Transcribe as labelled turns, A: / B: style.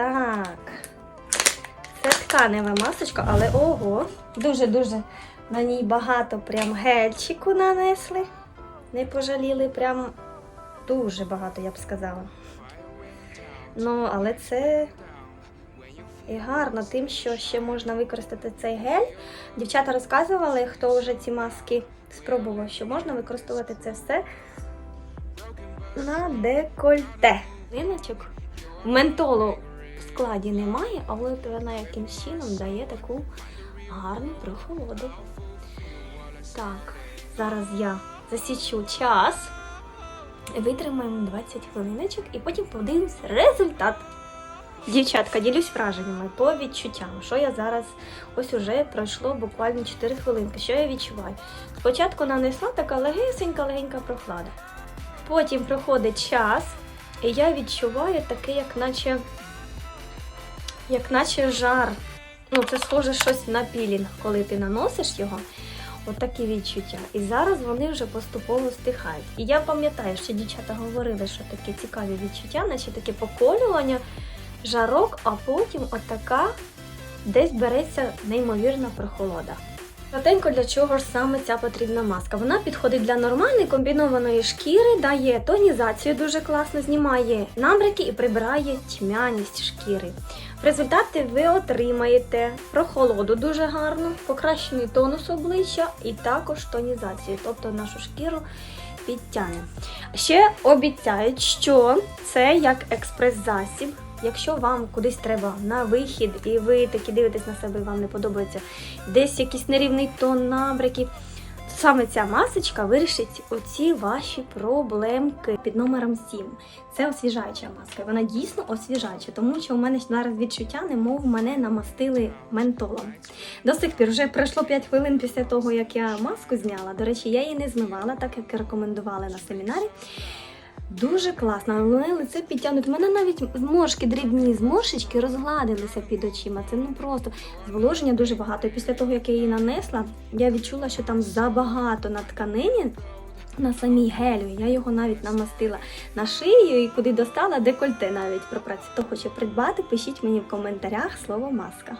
A: Так. Це тканева масочка, але ого, дуже-дуже на ній багато прям гельчику нанесли. Не пожаліли, прям дуже багато, я б сказала. Ну, але це і гарно тим, що ще можна використати цей гель. Дівчата розказували, хто вже ці маски спробував, що можна використовувати це все на декольте. Риночок ментолу в складі немає, але вона якимсь чином дає таку гарну прохолоду. Так, зараз я засічу час. Витримаємо 20 хвилиночок і потім подивимось результат. Дівчатка, ділюсь враженнями по відчуттям, що я зараз ось уже пройшло буквально 4 хвилинки. Що я відчуваю? Спочатку нанесла така легесенька, легенька прохлада. Потім проходить час, і я відчуваю таке, як наче, як наче жар. Ну, це схоже щось на пілінг, коли ти наносиш його. Отакі відчуття. І зараз вони вже поступово стихають. І я пам'ятаю, що дівчата говорили, що такі цікаві відчуття, наче таке поколювання, жарок, а потім отака десь береться неймовірна прохолода. Коротенько, для чого ж саме ця потрібна маска? Вона підходить для нормальної комбінованої шкіри, дає тонізацію дуже класно, знімає набряки і прибирає тьмяність шкіри. В результаті ви отримаєте прохолоду дуже гарну, покращений тонус обличчя і також тонізацію, тобто нашу шкіру підтягне. Ще обіцяють, що це як експрес-засіб. Якщо вам кудись треба на вихід, і ви такі дивитесь на себе, і вам не подобається десь якийсь нерівний тон набряків, то саме ця масочка вирішить оці ваші проблемки під номером 7. Це освіжаюча маска. Вона дійсно освіжаюча, тому що у мене зараз відчуття, немов мене намастили ментолом. До сих пір вже пройшло 5 хвилин після того, як я маску зняла. До речі, я її не змивала, так як рекомендували на семінарі. Дуже класно, вони лице підтягнуть. У мене навіть зморшки дрібні, зморшечки розгладилися під очима. Це ну просто зволоження дуже багато. І після того, як я її нанесла, я відчула, що там забагато на тканині. На самій гелю, я його навіть намастила на шию і куди достала декольте навіть про працю. Хто хоче придбати, пишіть мені в коментарях слово маска.